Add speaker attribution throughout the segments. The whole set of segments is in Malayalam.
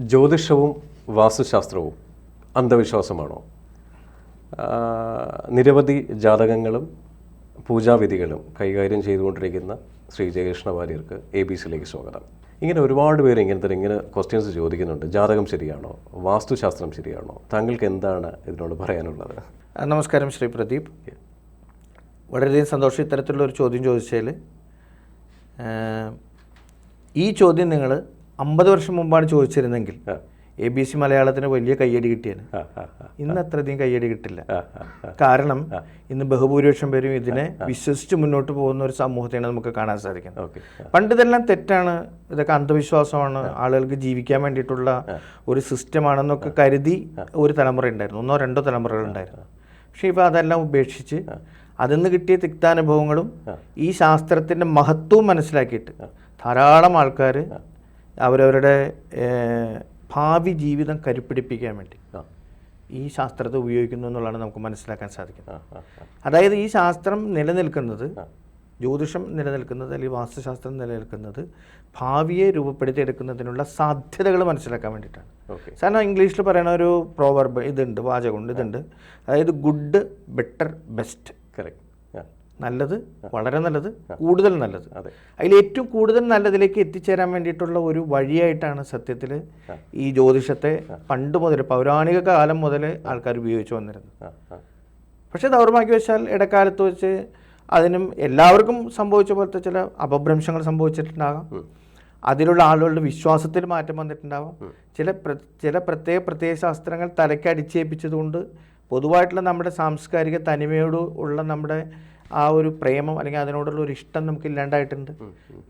Speaker 1: ജ്യോതിഷവും വാസ്തുശാസ്ത്രവും അന്ധവിശ്വാസമാണോ? നിരവധി ജാതകങ്ങളും പൂജാവിധികളും കൈകാര്യം ചെയ്തുകൊണ്ടിരിക്കുന്ന ശ്രീ ജയകൃഷ്ണ വാര്യർക്ക് എ ബി സിയിലേക്ക് സ്വാഗതം. ഇങ്ങനെ ഒരുപാട് പേര് ഇങ്ങനത്തെ ഇങ്ങനെ ക്വസ്റ്റ്യൻസ് ചോദിക്കുന്നുണ്ട്. ജാതകം ശരിയാണോ? വാസ്തുശാസ്ത്രം ശരിയാണോ? താങ്കൾക്ക് എന്താണ് ഇതിനോട് പറയാനുള്ളത്?
Speaker 2: നമസ്കാരം ശ്രീ പ്രദീപ്. വളരെയധികം സന്തോഷം ഇത്തരത്തിലുള്ള ഒരു ചോദ്യം ചോദിച്ചതിൽ. ഈ ചോദ്യം നിങ്ങൾ അമ്പത് വർഷം മുമ്പാണ് ചോദിച്ചിരുന്നെങ്കിൽ എ ബി സി മലയാളത്തിന് വലിയ കയ്യടി കിട്ടിയാണ്
Speaker 1: ആ,
Speaker 2: ഇന്ന് അത്രയധികം കയ്യടി കിട്ടില്ല. കാരണം ഇന്ന് ബഹുഭൂരിപക്ഷം പേരും ഇതിനെ വിശ്വസിച്ച് മുന്നോട്ട് പോകുന്ന ഒരു സമൂഹത്തെയാണ് നമുക്ക് കാണാൻ സാധിക്കുന്നത്. പണ്ട് ഇതെല്ലാം തെറ്റാണ്. ഇതൊക്കെ അന്ധവിശ്വാസമാണ്. ആളുകൾക്ക് ജീവിക്കാൻ വേണ്ടിയിട്ടുള്ള ഒരു സിസ്റ്റമാണെന്നൊക്കെ കരുതി ഒരു തലമുറ ഉണ്ടായിരുന്നു. ഒന്നോ രണ്ടോ തലമുറകൾ ഉണ്ടായിരുന്നു പക്ഷേ ഇപ്പോൾ അതെല്ലാം ഉപേക്ഷിച്ച് അതിൽ നിന്ന് കിട്ടിയ തിക്താനുഭവങ്ങളും ഈ ശാസ്ത്രത്തിന്റെ മഹത്വവും മനസ്സിലാക്കിയിട്ട് ധാരാളം ആൾക്കാർ അവരവരുടെ ഭാവി ജീവിതം കരുപ്പിടിപ്പിക്കാൻ വേണ്ടി. ഈ ശാസ്ത്രത്തെ ഉപയോഗിക്കുന്നു എന്നുള്ളതാണ് നമുക്ക് മനസ്സിലാക്കാൻ സാധിക്കുന്നത്. അതായത് ഈ ശാസ്ത്രം നിലനിൽക്കുന്നത് ജ്യോതിഷം നിലനിൽക്കുന്നത് അല്ലെങ്കിൽ വാസ്തുശാസ്ത്രം നിലനിൽക്കുന്നത് ഭാവിയെ രൂപപ്പെടുത്തിയെടുക്കുന്നതിനുള്ള സാധ്യതകൾ മനസ്സിലാക്കാൻ വേണ്ടിയിട്ടാണ്. സാധാരണ ഇംഗ്ലീഷിൽ പറയുന്ന ഒരു പ്രോവർബ് ഇതുണ്ട് വാചകമുണ്ട് ഇതുണ്ട്. അതായത് ഗുഡ് ബെറ്റർ ബെസ്റ്റ്
Speaker 1: കറക്റ്റ്
Speaker 2: നല്ലത് വളരെ നല്ലത് കൂടുതൽ നല്ലത്.
Speaker 1: അതെ.
Speaker 2: അതിൽ ഏറ്റവും കൂടുതൽ നല്ലതിലേക്ക് എത്തിച്ചേരാൻ വേണ്ടിയിട്ടുള്ള ഒരു വഴിയായിട്ടാണ് സത്യത്തിൽ ഈ ജ്യോതിഷത്തെ പണ്ട് മുതൽ പൗരാണിക കാലം മുതൽ ആൾക്കാർ ഉപയോഗിച്ചു വന്നിരുന്നത്. പക്ഷേ ദൗർഭാഗ്യവശാൽ ഇടക്കാലത്ത് വെച്ച് അതിനും എല്ലാവർക്കും സംഭവിച്ച പോലത്തെ ചില അപഭ്രംശങ്ങൾ സംഭവിച്ചിട്ടുണ്ടാകാം. അതിലുള്ള ആളുകളുടെ വിശ്വാസത്തിൽ മാറ്റം വന്നിട്ടുണ്ടാവാം. ചില പ്ര- ചില പ്രത്യേക പ്രത്യേക ശാസ്ത്രങ്ങൾ തലയ്ക്ക് അടിച്ചേൽപ്പിച്ചതുകൊണ്ട് പൊതുവായിട്ടുള്ള നമ്മുടെ സാംസ്കാരിക തനിമയോട് ഉള്ള നമ്മുടെ ആ ഒരു പ്രേമം അല്ലെങ്കിൽ അതിനോടുള്ള ഒരു ഇഷ്ടം നമുക്ക് ഇല്ലാണ്ടായിട്ടുണ്ട്.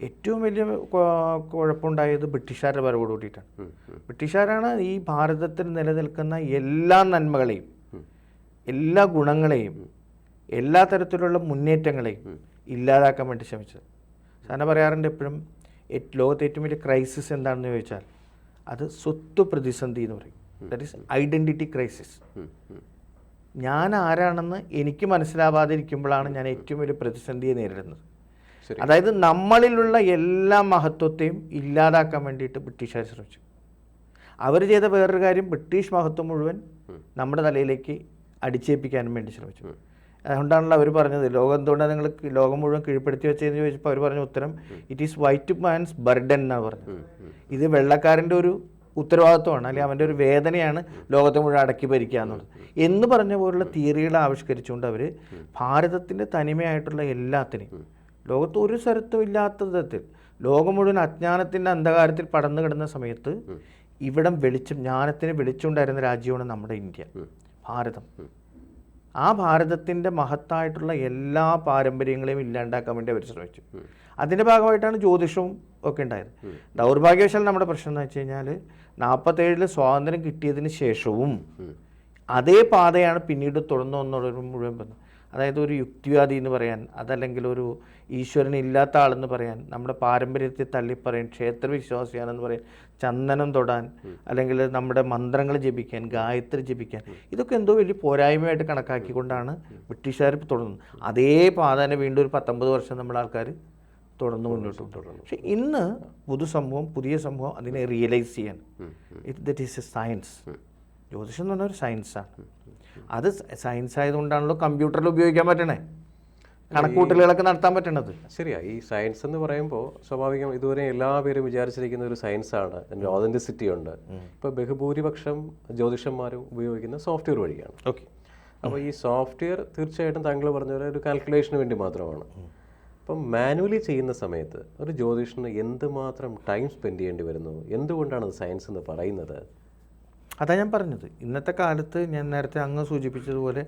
Speaker 2: ഏറ്റവും വലിയ കുഴപ്പമുണ്ടായത് ബ്രിട്ടീഷുകാരുടെ വരവോട് കൂടിയിട്ടാണ്. ബ്രിട്ടീഷുകാരാണ് ഈ ഭാരതത്തിൽ നിലനിൽക്കുന്ന എല്ലാ നന്മകളെയും എല്ലാ ഗുണങ്ങളെയും എല്ലാ തരത്തിലുള്ള മുന്നേറ്റങ്ങളെയും ഇല്ലാതാക്കാൻ വേണ്ടി ശ്രമിച്ചത്. സാധാരണ പറയാറുണ്ട് എപ്പോഴും ലോകത്തെ ഏറ്റവും വലിയ ക്രൈസിസ് എന്താണെന്ന് ചോദിച്ചാൽ അത് സ്വത്ത് പ്രതിസന്ധി എന്ന് പറയും. That is identity crisis. ഞാൻ ആരാണെന്ന് എനിക്ക് മനസ്സിലാവാതിരിക്കുമ്പോഴാണ് ഞാൻ ഏറ്റവും വലിയ പ്രതിസന്ധിയെ നേരിടുന്നത്. അതായത് നമ്മളിലുള്ള എല്ലാ മഹത്വത്തെയും ഇല്ലാതാക്കാൻ വേണ്ടിയിട്ട് ബ്രിട്ടീഷുകാർ ശ്രമിച്ചു. അവർ ചെയ്ത വേറൊരു കാര്യം ബ്രിട്ടീഷ് മഹത്വം മുഴുവൻ നമ്മുടെ തലയിലേക്ക് അടിച്ചേൽപ്പിക്കാനും വേണ്ടി ശ്രമിച്ചു. അതുകൊണ്ടാണല്ലോ അവർ പറഞ്ഞത് ലോകം എന്തുകൊണ്ടാണ് നിങ്ങൾ ലോകം മുഴുവൻ കീഴ്പ്പെടുത്തി വെച്ചതെന്ന് ചോദിച്ചപ്പോൾ അവർ പറഞ്ഞ ഉത്തരം it is white man's burden എന്നാണ് പറഞ്ഞത്. ഇത് വെള്ളക്കാരന്റെ ഒരു ഉത്തരവാദിത്വമാണ് അല്ലെങ്കിൽ അവന്റെ ഒരു വേദനയാണ് ലോകത്തെ മുഴുവൻ അടക്കി ഭരിക്കുക എന്നുള്ളത്. എന്ന് പറഞ്ഞ പോലുള്ള തിയറികൾ ആവിഷ്കരിച്ചുകൊണ്ട് അവർ ഭാരതത്തിന്റെ തനിമയായിട്ടുള്ള എല്ലാത്തിനെയും ലോകത്ത് ഒരു സ്ഥലത്തും ഇല്ലാത്ത വിധത്തിൽ ലോകം മുഴുവൻ അജ്ഞാനത്തിന്റെ അന്ധകാരത്തിൽ പടന്നു കിടന്ന സമയത്ത് ഇവിടം വെളിച്ചം ജ്ഞാനത്തിന് വെളിച്ചുണ്ടായിരുന്ന രാജ്യമാണ് നമ്മുടെ ഇന്ത്യ ഭാരതം. ആ ഭാരതത്തിന്റെ മഹത്തായിട്ടുള്ള എല്ലാ പാരമ്പര്യങ്ങളെയും ഇല്ലാണ്ടാക്കാൻ വേണ്ടി അവർ ശ്രമിച്ചു. അതിന്റെ ഭാഗമായിട്ടാണ് ജ്യോതിഷവും ഒക്കെ ഉണ്ടായത്. ദൗർഭാഗ്യവശാൽ നമ്മുടെ പ്രശ്നം എന്ന് വെച്ച് കഴിഞ്ഞാൽ നാൽപ്പത്തേഴിൽ സ്വാതന്ത്ര്യം കിട്ടിയതിന് ശേഷവും അതേ പാതയാണ് പിന്നീട് തുടർന്നു വന്നുള്ളൊരു മുഴുവൻ ബന്ധം അതായത് ഒരു യുക്തിവാദി എന്ന് പറയാൻ അതല്ലെങ്കിൽ ഒരു ഈശ്വരൻ ഇല്ലാത്ത ആളെന്ന് പറയാൻ നമ്മുടെ പാരമ്പര്യത്തെ തള്ളിപ്പറയാൻ ക്ഷേത്രവിശ്വാസിയാണെന്ന് പറയാൻ ചന്ദനം തൊടാൻ അല്ലെങ്കിൽ നമ്മുടെ മന്ത്രങ്ങൾ ജപിക്കാൻ ഗായത്രി ജപിക്കാൻ ഇതൊക്കെ എന്തോ വലിയ പോരായ്മയായിട്ട് കണക്കാക്കിക്കൊണ്ടാണ് ബ്രിട്ടീഷുകാർ തുടങ്ങുന്നത്. അതേ പാതനെ വീണ്ടും ഒരു പത്തൊമ്പത് വർഷം നമ്മുടെ ആൾക്കാർ തുടർന്ന് മുന്നോട്ട് കൊണ്ടുവരുന്നു പക്ഷേ ഇന്ന് പുതുസമൂഹം പുതിയ സമൂഹം അതിനെ റിയലൈസ് ചെയ്യാൻ it that is a science ജ്യോതിഷം എന്ന് പറഞ്ഞാൽ ഒരു സയൻസാണ് അത് സയൻസ് ആയതുകൊണ്ടാണല്ലോ കമ്പ്യൂട്ടറിൽ ഉപയോഗിക്കാൻ പറ്റണേ. കണക്കൂട്ടലുകളൊക്കെ നടത്താൻ പറ്റണത്.
Speaker 1: ശരിയാ ഈ സയൻസ് എന്ന് പറയുമ്പോൾ സ്വാഭാവികം ഇതുവരെ എല്ലാ പേരും വിചാരിച്ചിരിക്കുന്ന ഒരു സയൻസാണ് അതിന്റെ ഓതന്റിസിറ്റി ഉണ്ട്. ഇപ്പോൾ ബഹുഭൂരിപക്ഷം ജ്യോതിഷന്മാരും ഉപയോഗിക്കുന്ന സോഫ്റ്റ്വെയർ വഴിയാണ്.
Speaker 2: ഓക്കെ
Speaker 1: അപ്പോൾ ഈ സോഫ്റ്റ്വെയർ തീർച്ചയായിട്ടും താങ്കൾ പറഞ്ഞ പോലെ ഒരു കാൽക്കുലേഷന് വേണ്ടി മാത്രമാണ്. അപ്പം മാനുവലി ചെയ്യുന്ന സമയത്ത് ഒരു ജ്യോതിഷന് എന്തുമാത്രം ടൈം സ്പെൻഡ് ചെയ്യേണ്ടി വരുന്നു? എന്തുകൊണ്ടാണ് സയൻസ് എന്ന് പറയുന്നത്?
Speaker 2: അതാ ഞാൻ പറഞ്ഞത്. ഇന്നത്തെ കാലത്ത് ഞാൻ നേരത്തെ അങ്ങ് സൂചിപ്പിച്ചതുപോലെ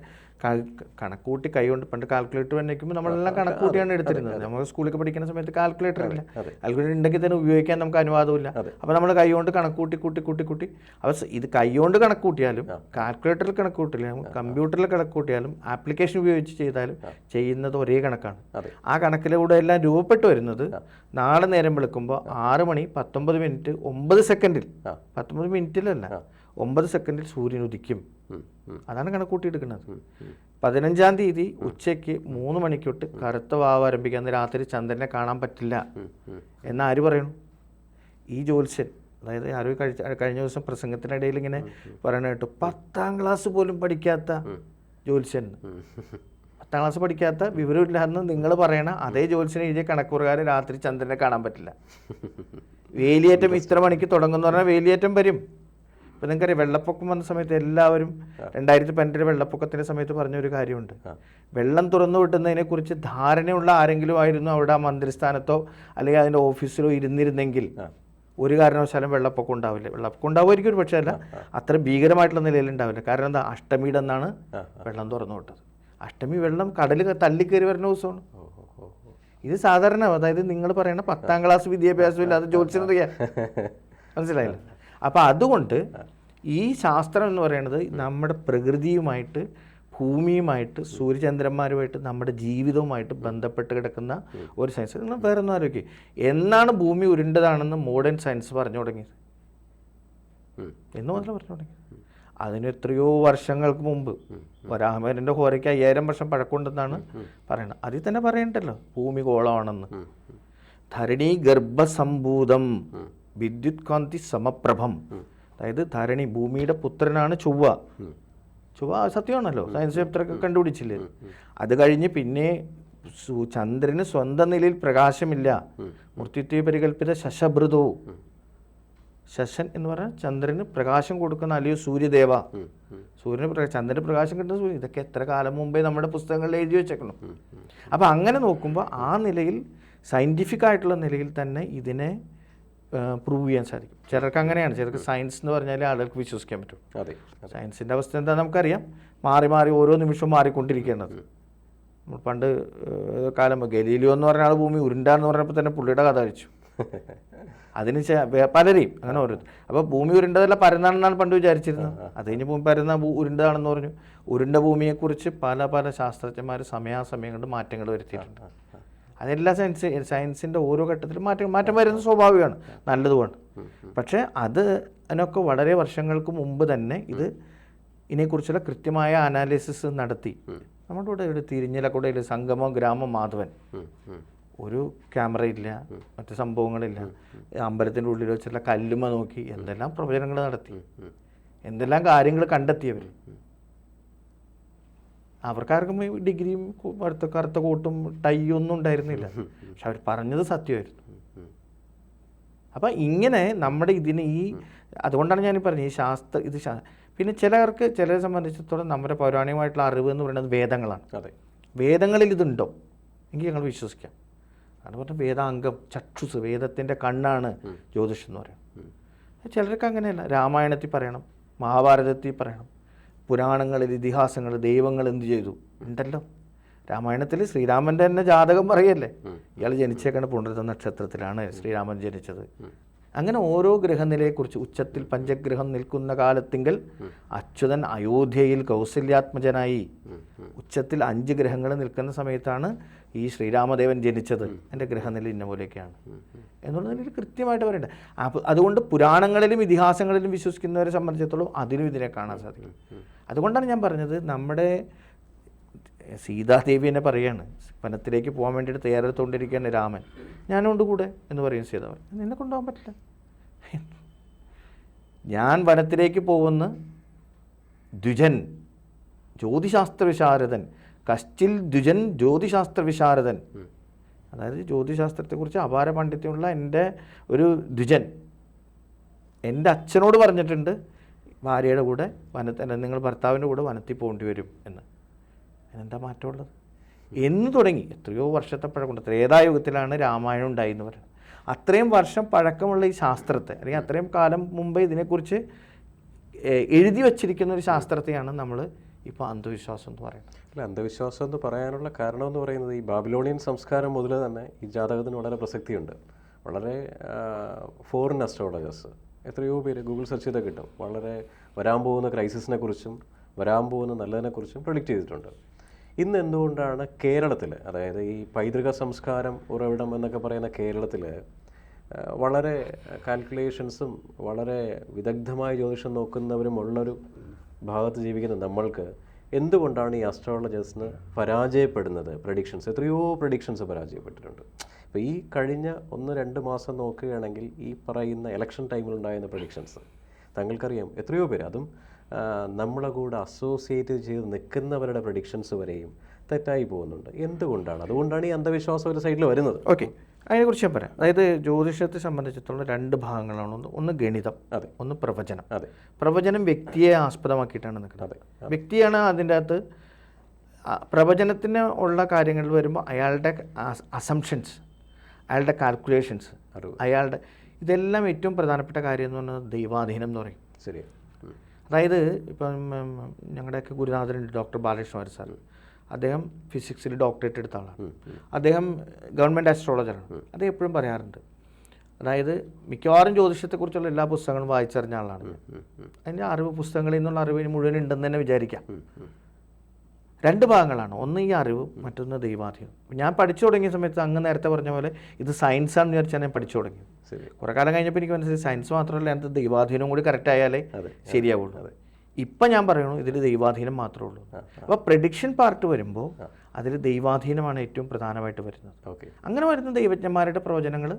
Speaker 2: കണക്കൂട്ടി കൈകൊണ്ട് പണ്ട് കാൽക്കുലേറ്റർ വന്നേക്കുമ്പോൾ നമ്മളെല്ലാം കണക്കൂട്ടിയാണ് എടുത്തിരുന്നത്. നമ്മൾ സ്കൂളിലൊക്കെ പഠിക്കുന്ന സമയത്ത് കാൽക്കുലേറ്റർ ഇല്ല. കാൽക്കുലേറ്റർ ഉണ്ടെങ്കിൽ തന്നെ ഉപയോഗിക്കാൻ നമുക്ക് അനുവാദമില്ല. അപ്പോൾ നമ്മൾ കൈകൊണ്ട് കണക്കൂട്ടി കൂട്ടി കൂട്ടി കൂട്ടി. അപ്പോൾ ഇത് കൈകൊണ്ട് കണക്കൂട്ടിയാലും കാൽക്കുലേറ്ററിൽ കണക്കൂട്ടിയാലും കമ്പ്യൂട്ടറിൽ കണക്കൂട്ടിയാലും ആപ്ലിക്കേഷൻ ഉപയോഗിച്ച് ചെയ്താലും ചെയ്യുന്നത് ഒരേ കണക്കാണ്. ആ കണക്കിലൂടെ എല്ലാം രൂപപ്പെട്ടു വരുന്നത് നാളെ നേരം വിളിക്കുമ്പോൾ ആറ് മണി പത്തൊമ്പത് മിനിറ്റ് ഒമ്പത് സെക്കൻഡിൽ. പത്തൊമ്പത് മിനിറ്റിലല്ല. ഒമ്പത് സെക്കൻഡിൽ സൂര്യൻ ഉദിക്കും. അതാണ് കണക്കൂട്ടിയെടുക്കുന്നത്. പതിനഞ്ചാം തീയതി ഉച്ചയ്ക്ക് മൂന്ന് മണിക്ക് തൊട്ട് കറുത്ത വാവ് ആരംഭിക്കാൻ രാത്രി ചന്ദ്രനെ കാണാൻ പറ്റില്ല. എന്ന് ആര് പറയണു? ഈ ജ്യോത്സ്യൻ അതായത് ആരോ കഴിച്ച കഴിഞ്ഞ ദിവസം പ്രസംഗത്തിനിടയിൽ ഇങ്ങനെ പറയണ കേട്ടു. പത്താം ക്ലാസ് പോലും പഠിക്കാത്ത ജ്യോത്സ്യൻ. പത്താം ക്ലാസ് പഠിക്കാത്ത വിവരമില്ലാന്ന് നിങ്ങൾ പറയണ അതേ ജ്യോത്സ്യനെ എഴുതിയ കണക്ക് പ്രകാരം രാത്രി ചന്ദ്രനെ കാണാൻ പറ്റില്ല. വേലിയേറ്റം ഇത്ര മണിക്ക് തുടങ്ങുന്ന പറഞ്ഞാൽ വേലിയേറ്റം വരും. ഇപ്പം നിങ്ങൾക്കറിയാം വെള്ളപ്പൊക്കം വന്ന സമയത്ത് എല്ലാവരും രണ്ടായിരത്തി പന്ത്രണ്ടിലെ വെള്ളപ്പൊക്കത്തിന്റെ സമയത്ത് പറഞ്ഞ ഒരു കാര്യമുണ്ട് വെള്ളം തുറന്നു വിട്ടുന്നതിനെക്കുറിച്ച് ധാരണയുള്ള ആരെങ്കിലും ആയിരുന്നു അവിടെ ആ മന്ത്രിസ്ഥാനത്തോ അല്ലെങ്കിൽ അതിന്റെ ഓഫീസിലോ ഇരുന്നിരുന്നെങ്കിൽ ഒരു കാരണവശാലും വെള്ളപ്പൊക്കം ഉണ്ടാവില്ല. വെള്ളപ്പൊക്കം ഉണ്ടാവുമായിരിക്കും ഒരു പക്ഷേ അല്ല അത്ര ഭീകരമായിട്ടുള്ള നിലയിൽ ഉണ്ടാവില്ല. കാരണം എന്താ? അഷ്ടമിയുടെ അന്നാണ് വെള്ളം തുറന്നു വിട്ടത്. അഷ്ടമി വെള്ളം കടൽ തള്ളിക്കയറി വരുന്ന ദിവസമാണ്. ഇത് സാധാരണ അതായത് നിങ്ങൾ പറയുന്ന പത്താം ക്ലാസ് വിദ്യാഭ്യാസം ഇല്ലാതെ ജ്യോത്സ്യനറിയാം മനസ്സിലായില്ല? അപ്പം അതുകൊണ്ട് ഈ ശാസ്ത്രം എന്ന് പറയുന്നത് നമ്മുടെ പ്രകൃതിയുമായിട്ട് ഭൂമിയുമായിട്ട് സൂര്യചന്ദ്രന്മാരുമായിട്ട് നമ്മുടെ ജീവിതവുമായിട്ട് ബന്ധപ്പെട്ട് കിടക്കുന്ന ഒരു സയൻസ് നിങ്ങൾ വേറെ ഒന്നും ആലോചിക്കുക എന്നാണ് ഭൂമി ഉരുണ്ടതാണെന്ന് മോഡേൺ സയൻസ് പറഞ്ഞു തുടങ്ങിയത്. എന്ന് മാത്രമേ പറഞ്ഞു തുടങ്ങി. അതിന് എത്രയോ വർഷങ്ങൾക്ക് മുമ്പ്. വരാഹമേരന്റെ ഹോരയ്ക്ക് അയ്യായിരം വർഷം പഴക്കമുണ്ടെന്നാണ് പറയുന്നത് അതിൽ തന്നെ പറയണ്ടല്ലോ. ഭൂമി ഗോളമാണെന്ന്. ധരണി ഗർഭസംഭൂതം വിദ്യുത് കാന്തി സമപ്രഭം. അതായത് ധരണി ഭൂമിയുടെ പുത്രനാണ് ചൊവ്വ. ചൊവ്വ സത്യമാണല്ലോ. സയൻസ് ചാപ്റ്ററൊക്കെ കണ്ടുപിടിച്ചില്ലേ? അത് കഴിഞ്ഞ് പിന്നെ ചന്ദ്രന് സ്വന്തം നിലയിൽ പ്രകാശമില്ല. മൂർത്തിത്വ പരികല്പിത ശശഭൃതോ ശശൻ എന്ന് പറഞ്ഞാൽ ചന്ദ്രന് പ്രകാശം കൊടുക്കുന്ന അല്ലയോ സൂര്യദേവ. സൂര്യന് ചന്ദ്രന് പ്രകാശം കിട്ടുന്ന സൂര്യൻ ഇതൊക്കെ എത്ര കാലം മുമ്പേ നമ്മുടെ പുസ്തകങ്ങളിൽ എഴുതി വെച്ചേക്കണം. അപ്പോൾ അങ്ങനെ നോക്കുമ്പോൾ ആ നിലയിൽ സയന്റിഫിക് ആയിട്ടുള്ള നിലയിൽ തന്നെ ഇതിനെ പ്രൂവ് ചെയ്യാൻ സാധിക്കും. ചിലർക്ക് അങ്ങനെയാണ്. ചിലർക്ക് സയൻസ് എന്ന് പറഞ്ഞാൽ ആളുകൾക്ക് വിശ്വസിക്കാൻ പറ്റും.
Speaker 1: അതെ
Speaker 2: സയൻസിന്റെ അവസ്ഥ എന്താ നമുക്കറിയാം. മാറി മാറി ഓരോ നിമിഷവും മാറിക്കൊണ്ടിരിക്കുന്നത് നമ്മൾ പണ്ട് കാലം ഗലീലിയോ എന്ന് പറഞ്ഞ ആൾ ഭൂമി ഉരുണ്ടാന്ന് പറഞ്ഞപ്പോൾ തന്നെ പുള്ളിയുടെ കഥ കഴിച്ചു അതിന് പലരെയും അങ്ങനെ ഓരോ അപ്പോൾ ഭൂമി ഉരുണ്ടതല്ല പരന്നാണെന്നാണ് പണ്ട് വിചാരിച്ചിരുന്നത്. അത് കഴിഞ്ഞ് ഭൂമി പരന്ന ഭൂ- ഉരുണ്ടതാണെന്ന് പറഞ്ഞു. ഉരുണ്ട ഭൂമിയെക്കുറിച്ച് പല പല ശാസ്ത്രജ്ഞന്മാർ സമയാസമയം കൊണ്ട് മാറ്റങ്ങൾ വരുത്തിയിട്ടുണ്ട്. അതെല്ലാ സയൻസ് സയൻസിന്റെ ഓരോ ഘട്ടത്തിലും മാറ്റം മാറ്റം വരുന്നത് സ്വാഭാവികമാണ്. നല്ലതുമാണ്. പക്ഷേ അത് അതിനൊക്കെ വളരെ വർഷങ്ങൾക്ക് മുമ്പ് തന്നെ ഇത് ഇതിനെക്കുറിച്ചുള്ള കൃത്യമായ അനാലിസിസ് നടത്തി. നമ്മുടെ കൂടെ ഒരു തിരിഞ്ഞിലക്കൂടയിൽ സംഗമം ഗ്രാമം മാധവൻ. ഒരു ക്യാമറ ഇല്ല മറ്റു സംഭവങ്ങളില്ല. അമ്പലത്തിന്റെ ഉള്ളിൽ വെച്ചുള്ള കല്ലുമ നോക്കി എന്തെല്ലാം പ്രവചനങ്ങൾ നടത്തി. എന്തെല്ലാം കാര്യങ്ങൾ കണ്ടെത്തിയവർ അവർക്കാർക്കും ഈ ഡിഗ്രിയും അടുത്ത കറുത്ത കൂട്ടും ടൈയും ഒന്നും ഉണ്ടായിരുന്നില്ല. പക്ഷെ അവർ പറഞ്ഞത് സത്യമായിരുന്നു. അപ്പം ഇങ്ങനെ നമ്മുടെ ഇതിന് ഈ അതുകൊണ്ടാണ് ഞാൻ പറഞ്ഞത് ഈ ശാസ്ത്ര ഇത് പിന്നെ ചിലർക്ക് ചിലരെ സംബന്ധിച്ചിടത്തോളം നമ്മുടെ പൗരാണികമായിട്ടുള്ള അറിവ് എന്ന് പറയുന്നത് വേദങ്ങളാണ്.
Speaker 1: അതെ.
Speaker 2: വേദങ്ങളിൽ ഇതുണ്ടോ? എങ്കിൽ ഞങ്ങൾ വിശ്വസിക്കാം. അത് പറഞ്ഞാൽ വേദാംഗം ചക്ഷുസ് വേദത്തിന്റെ കണ്ണാണ് ജ്യോതിഷം എന്ന് പറയുന്നത്. ചിലർക്ക് അങ്ങനെയല്ല രാമായണത്തിൽ പറയണം മഹാഭാരതത്തിൽ പറയണം. പുരാണങ്ങളിൽ ഇതിഹാസങ്ങൾ ദൈവങ്ങൾ എന്ത് ചെയ്തു? ഉണ്ടല്ലോ. രാമായണത്തിൽ ശ്രീരാമന്റെ തന്നെ ജാതകം പറയല്ലേ? ഇയാൾ ജനിച്ചേക്കണ പുണർത്ത നക്ഷത്രത്തിലാണ് ശ്രീരാമൻ ജനിച്ചത്. അങ്ങനെ ഓരോ ഗ്രഹനിലയെക്കുറിച്ച് ഉച്ചത്തിൽ പഞ്ചഗ്രഹം നിൽക്കുന്ന കാലത്തിങ്കൽ അച്യുതൻ അയോധ്യയിൽ കൗസല്യാത്മജനായി. ഉച്ചത്തിൽ അഞ്ച് ഗ്രഹങ്ങൾ നിൽക്കുന്ന സമയത്താണ് ഈ ശ്രീരാമദേവൻ ജനിച്ചത് എന്റെ ഗ്രഹനില ഇന്ന പോലെയൊക്കെയാണ്. എന്നുള്ള നിലയിൽ കൃത്യമായിട്ട് പറയണ്ടേ. അപ്പോൾ അതുകൊണ്ട് പുരാണങ്ങളിലും ഇതിഹാസങ്ങളിലും വിശ്വസിക്കുന്നവരെ സംബന്ധിച്ചിടത്തോളം അതിലും ഇതിനെ കാണാൻ സാധിക്കും. അതുകൊണ്ടാണ് ഞാൻ പറഞ്ഞത് നമ്മുടെ സീതാദേവി എന്നെ പറയാണ് വനത്തിലേക്ക് പോകാൻ വേണ്ടിയിട്ട് തയ്യാറെടുത്തുകൊണ്ടിരിക്കുകയാണ് രാമൻ. ഞാനുണ്ട് കൂടെ എന്ന് പറയും സീതാവൻ നിന്നെ കൊണ്ടുപോകാൻ പറ്റില്ല. ഞാൻ വനത്തിലേക്ക് പോകുന്ന ദ്വിജൻ ജ്യോതിശാസ്ത്ര വിശാരദൻ കശ്ചിൽ ദ്വിജൻ ജ്യോതിശാസ്ത്ര വിശാരദൻ. അതായത് ജ്യോതിശാസ്ത്രത്തെക്കുറിച്ച് അപാര പാണ്ഡിത്യമുള്ള എന്റെ ഒരു ദ്വിജൻ. എന്റെ അച്ഛനോട് പറഞ്ഞിട്ടുണ്ട് ഭാര്യയുടെ കൂടെ വനത്തിൽ നിങ്ങൾ ഭർത്താവിന്റെ കൂടെ വനത്തിൽ പോകേണ്ടി വരും എന്ന്. അതിനെന്താ മാറ്റമുള്ളത്? എന്ന് തുടങ്ങി. എത്രയോ വർഷത്തെ പഴക്കമുണ്ട്. ത്രേതായുഗത്തിലാണ് രാമായണം ഉണ്ടായി എന്ന് പറയുന്നത് അത്രയും വർഷം പഴക്കമുള്ള ഈ ശാസ്ത്രത്തെ അല്ലെങ്കിൽ അത്രയും കാലം മുമ്പ് ഇതിനെക്കുറിച്ച് എഴുതി വച്ചിരിക്കുന്ന ഒരു ശാസ്ത്രത്തെയാണ് നമ്മൾ ഇപ്പോൾ അന്ധവിശ്വാസം എന്ന് പറയുന്നത്.
Speaker 1: അല്ല അന്ധവിശ്വാസം എന്ന് പറയാനുള്ള കാരണം എന്ന് പറയുന്നത് ഈ ബാബിലോണിയൻ സംസ്കാരം മുതൽ തന്നെ ഈ ജാതകത്തിന് വളരെ പ്രസക്തിയുണ്ട്. വളരെ ഫോറിൻ അസ്ട്രോളജേഴ്സ് എത്രയോ പേര് ഗൂഗിൾ സെർച്ച് ചെയ്താൽ കിട്ടും. വളരെ വരാൻ പോകുന്ന ക്രൈസിസിനെ കുറിച്ചും വരാൻ പോകുന്ന നല്ലതിനെക്കുറിച്ചും പ്രൊഡിക്റ്റ് ചെയ്തിട്ടുണ്ട്. ഇന്ന് എന്തുകൊണ്ടാണ് കേരളത്തിൽ അതായത് ഈ പൈതൃക സംസ്കാരം ഉറവിടം എന്നൊക്കെ പറയുന്ന കേരളത്തിൽ വളരെ കാൽക്കുലേഷൻസും വളരെ വിദഗ്ധമായ ജ്യോതിഷം നോക്കുന്നവരും ഉള്ളൊരു ഭാഗത്ത് ജീവിക്കുന്ന നമ്മൾക്ക് എന്തുകൊണ്ടാണ് ഈ അസ്ട്രോളജേഴ്സിന് പരാജയപ്പെടുന്നത്? പ്രഡിക്ഷൻസ് എത്രയോ പ്രഡിക്ഷൻസ് പരാജയപ്പെട്ടിട്ടുണ്ട്. അപ്പോൾ ഈ കഴിഞ്ഞ ഒന്ന് രണ്ട് മാസം നോക്കുകയാണെങ്കിൽ ഈ പറയുന്ന ഇലക്ഷൻ ടൈമിലുണ്ടായിരുന്ന പ്രഡിക്ഷൻസ് താങ്കൾക്കറിയാം എത്രയോ പേര് അതും നമ്മളെ കൂടെ അസോസിയേറ്റ് ചെയ്ത് നിൽക്കുന്നവരുടെ പ്രഡിക്ഷൻസ് വരെയും തെറ്റായി പോകുന്നുണ്ട്. എന്തുകൊണ്ടാണ്? അതുകൊണ്ടാണ് ഈ അന്ധവിശ്വാസം ഒരു സൈഡിൽ വരുന്നത്.
Speaker 2: ഓക്കെ അതിനെക്കുറിച്ച് ഞാൻ പറയാം. അതായത് ജ്യോതിഷത്തെ സംബന്ധിച്ചിടത്തോളം രണ്ട് ഭാഗങ്ങളാണ്. ഒന്ന് ഒന്ന് ഗണിതം
Speaker 1: അതെ.
Speaker 2: ഒന്ന് പ്രവചനം.
Speaker 1: അതെ.
Speaker 2: പ്രവചനം വ്യക്തിയെ ആസ്പദമാക്കിയിട്ടാണ് നിൽക്കുന്നത്.
Speaker 1: അതെ.
Speaker 2: വ്യക്തിയാണ് അതിന്റെ അകത്ത് പ്രവചനത്തിന് ഉള്ള കാര്യങ്ങളിൽ വരുമ്പോൾ അയാളുടെ അസംഷൻസ് അയാളുടെ കാൽക്കുലേഷൻസ് അയാളുടെ ഇതെല്ലാം ഏറ്റവും പ്രധാനപ്പെട്ട കാര്യം എന്ന് പറയുന്നത് ദൈവാധീനം എന്ന് പറയും.
Speaker 1: ശരി
Speaker 2: അതായത് ഇപ്പം ഞങ്ങളുടെയൊക്കെ ഗുരുനാഥനുണ്ട് ഡോക്ടർ ബാലകൃഷ്ണ സാർ അദ്ദേഹം ഫിസിക്സിൽ ഡോക്ടറേറ്റ് എടുത്ത ആളാണ്. അദ്ദേഹം ഗവൺമെന്റ് ആസ്ട്രോളജറാണ് അത് എപ്പോഴും പറയാറുണ്ട്. അതായത് മിക്കവാറും ജ്യോതിഷത്തെക്കുറിച്ചുള്ള എല്ലാ പുസ്തകങ്ങളും വായിച്ചറിഞ്ഞ ആളാണ് അതിന്റെ അറിവ് പുസ്തകങ്ങളിൽ നിന്നുള്ള അറിവ് മുഴുവൻ ഉണ്ടെന്ന് തന്നെ വിചാരിക്കാം. രണ്ട് ഭാഗങ്ങളാണ്. ഒന്ന് ഈ അറിവും മറ്റൊന്ന് ദൈവാധീനം. ഞാൻ പഠിച്ചു തുടങ്ങിയ സമയത്ത് അങ്ങ് നേരത്തെ പറഞ്ഞ പോലെ ഇത് സയൻസ് സയൻസാണെന്ന് വിചാരിച്ചാൽ ഞാൻ പഠിച്ചു
Speaker 1: തുടങ്ങി
Speaker 2: കുറെ കാലം കഴിഞ്ഞപ്പോൾ എനിക്ക് മനസ്സിലായി സയൻസ് മാത്രമല്ല അതിനകത്ത് ദൈവാധീനം കൂടി കറക്റ്റ് ആയാലേ ശരിയാവുള്ളൂ. ഇപ്പം ഞാൻ പറയണു ഇതിൽ ദൈവാധീനം മാത്രമേ ഉള്ളൂ. അപ്പോൾ പ്രഡിക്ഷൻ പാർട്ട് വരുമ്പോൾ അതിൽ ദൈവാധീനമാണ് ഏറ്റവും പ്രധാനമായിട്ട് വരുന്നത്. അങ്ങനെ വരുന്ന ദൈവജ്ഞന്മാരുടെ പ്രവചനങ്ങൾ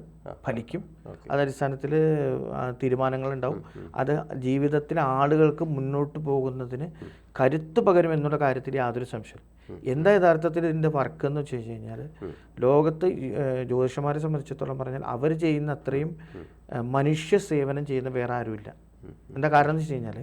Speaker 2: ഫലിക്കും. അതടിസ്ഥാനത്തിൽ തീരുമാനങ്ങൾ ഉണ്ടാവും അത് ജീവിതത്തിൽ ആളുകൾക്ക് മുന്നോട്ട് പോകുന്നതിന് കരുത്ത് പകരും എന്നുള്ള കാര്യത്തിൽ യാതൊരു സംശയം എന്താ യഥാർത്ഥത്തിൽ ഇതിന്റെ വർക്ക് എന്ന് വെച്ച് കഴിഞ്ഞ് കഴിഞ്ഞാൽ ലോകത്ത് ജ്യോതിഷന്മാരെ സംബന്ധിച്ചിടത്തോളം പറഞ്ഞാൽ അവർ ചെയ്യുന്ന അത്രയും മനുഷ്യ സേവനം ചെയ്യുന്ന വേറെ ആരുമില്ല. എന്താ കാരണം എന്ന് വെച്ച് കഴിഞ്ഞാൽ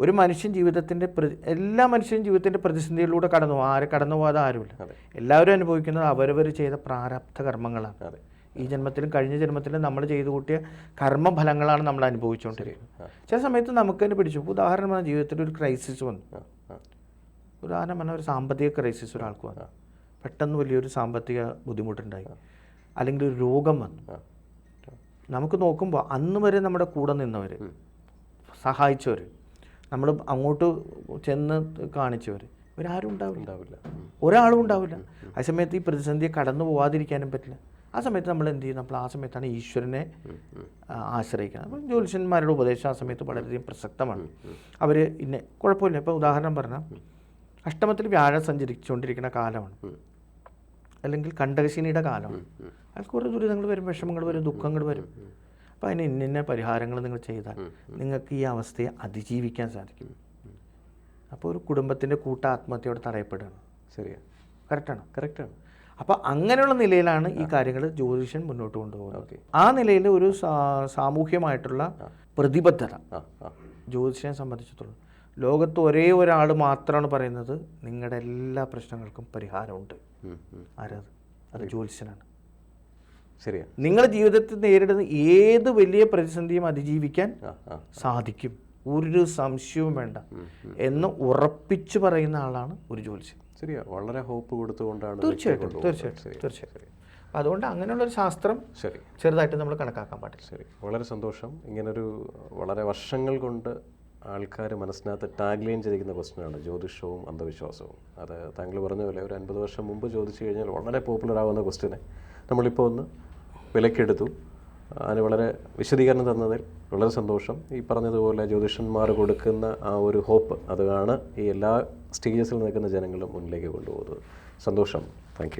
Speaker 2: ഒരു മനുഷ്യൻ ജീവിതത്തിന്റെ പ്രതി എല്ലാ മനുഷ്യനും ജീവിതത്തിന്റെ പ്രതിസന്ധിയിലൂടെ കടന്നു പോകും. ആരെ കടന്നു പോകാതെ ആരുമില്ല. എല്ലാവരും അനുഭവിക്കുന്നത് അവരവർ ചെയ്ത പ്രാരബ്ധ കർമ്മങ്ങളാണ്. ഈ ജന്മത്തിലും കഴിഞ്ഞ ജന്മത്തിലും നമ്മൾ ചെയ്തു കൂട്ടിയ കർമ്മഫലങ്ങളാണ് നമ്മൾ അനുഭവിച്ചുകൊണ്ടിരിക്കുന്നത്. ചില സമയത്ത് നമുക്ക് തന്നെ പിടിച്ചു. ഉദാഹരണമാണ് ജീവിതത്തിൽ ഒരു ക്രൈസിസ് വന്നു. ഉദാഹരണം പറഞ്ഞാൽ ഒരു സാമ്പത്തിക ക്രൈസിസ് ഒരാൾക്ക് വന്നു. പെട്ടെന്ന് വലിയൊരു സാമ്പത്തിക ബുദ്ധിമുട്ടുണ്ടായി. അല്ലെങ്കിൽ ഒരു രോഗം വന്നു. നമുക്ക് നോക്കുമ്പോൾ അന്ന് വരെ നമ്മുടെ കൂടെ നിന്നവർ. സഹായിച്ചവർ നമ്മൾ അങ്ങോട്ട് ചെന്ന് കാണിച്ചവർ ഇവരാരും ഉണ്ടാവില്ല.
Speaker 1: ഉണ്ടാവില്ല.
Speaker 2: ഒരാളും ഉണ്ടാവില്ല. ആ സമയത്ത് ഈ പ്രതിസന്ധിയെ കടന്നു പോവാതിരിക്കാനും പറ്റില്ല. ആ സമയത്ത് നമ്മൾ എന്ത് ചെയ്യും? നമ്മൾ ആ സമയത്താണ് ഈശ്വരനെ ആശ്രയിക്കുന്നത്. അപ്പം ജ്യോതിഷന്മാരുടെ ഉപദേശം ആ സമയത്ത് വളരെയധികം പ്രസക്തമാണ്. അവർ ഇന്നെ കുഴപ്പമില്ല. ഇപ്പോൾ ഉദാഹരണം പറഞ്ഞാൽ അഷ്ടമത്തിൽ വ്യാഴം സഞ്ചരിച്ചുകൊണ്ടിരിക്കുന്ന കാലമാണ്. അല്ലെങ്കിൽ കണ്ടകശിനിയുടെ കാലമാണ്. അയാൾക്ക് കുറേ ദുരിതങ്ങൾ വരും വിഷമങ്ങൾ വരും ദുഃഖങ്ങൾ വരും. അപ്പോൾ അതിന് ഇന്ന ഇന്ന പരിഹാരങ്ങൾ നിങ്ങൾ ചെയ്താൽ നിങ്ങൾക്ക് ഈ അവസ്ഥയെ അതിജീവിക്കാൻ സാധിക്കും. അപ്പോൾ ഒരു കുടുംബത്തിന്റെ കൂട്ട ആത്മഹത്യയോടെ തടയപ്പെടുകയാണ്.
Speaker 1: ശരിയാ.
Speaker 2: കറക്റ്റാണ്?
Speaker 1: കറക്റ്റാണ്.
Speaker 2: അപ്പോൾ അങ്ങനെയുള്ള നിലയിലാണ് ഈ കാര്യങ്ങൾ ജ്യോതിഷൻ മുന്നോട്ട് കൊണ്ടുപോകുന്നത്. ആ നിലയിൽ ഒരു സാമൂഹ്യമായിട്ടുള്ള പ്രതിബദ്ധത ജ്യോതിഷനെ സംബന്ധിച്ചിടത്തോളം. ലോകത്ത് ഒരേ ഒരാൾ മാത്രമാണ് പറയുന്നത് നിങ്ങളുടെ എല്ലാ പ്രശ്നങ്ങൾക്കും പരിഹാരമുണ്ട്.
Speaker 1: ആരാ.
Speaker 2: ആരത്? അത് ജ്യോതിഷനാണ്.
Speaker 1: ശരിയാ.
Speaker 2: നിങ്ങളുടെ ജീവിതത്തിൽ നേരിടുന്ന ഏത് വലിയ പ്രതിസന്ധിയും അതിജീവിക്കാൻ സാധിക്കും. ഒരു സംശയവും വേണ്ട. എന്ന് ഉറപ്പിച്ചു പറയുന്ന ആളാണ് ഒരു ജ്യോതിഷൻ.
Speaker 1: ശരിയാ. വളരെ ഹോപ്പ് കൊടുത്തുകൊണ്ടാണ്
Speaker 2: തീർച്ചയായിട്ടും
Speaker 1: അതുകൊണ്ട് അങ്ങനെയുള്ള
Speaker 2: തീർച്ചയായിട്ടും. തീർച്ചയായിട്ടും അതുകൊണ്ട് അങ്ങനെയുള്ള ഒരു ശാസ്ത്രം
Speaker 1: ശരി.
Speaker 2: ചെറുതായിട്ട് നമ്മൾ കണക്കാക്കാൻ പാടില്ല.
Speaker 1: ശരി. വളരെ സന്തോഷം. ഇങ്ങനൊരു വളരെ വർഷങ്ങൾ കൊണ്ട് ആൾക്കാർ മനസ്സിനകത്ത് ടാഗ് ലൈൻ ചെയ്തിരിക്കുന്ന ക്വസ്റ്റിനാണ് ജ്യോതിഷവും അന്ധവിശ്വാസവും. അത് താങ്കൾ പറഞ്ഞ പോലെ ഒരു അൻപത് വർഷം മുമ്പ് ചോദിച്ചു കഴിഞ്ഞാൽ വളരെ പോപ്പുലർ ആവുന്ന ക്വസ്റ്റ്യനെ നമ്മളിപ്പോൾ ഒന്ന് വിലക്കെടുത്തു. അതിന് വളരെ വിശദീകരണം തന്നതിൽ വളരെ സന്തോഷം. ഈ പറഞ്ഞതുപോലെ ജ്യോതിഷന്മാർ കൊടുക്കുന്ന ആ ഒരു ഹോപ്പ് അതാണ് ഈ എല്ലാ സ്റ്റേജസിൽ നിൽക്കുന്ന ജനങ്ങളും മുന്നിലേക്ക് കൊണ്ടുപോകുന്നത്. സന്തോഷം. താങ്ക്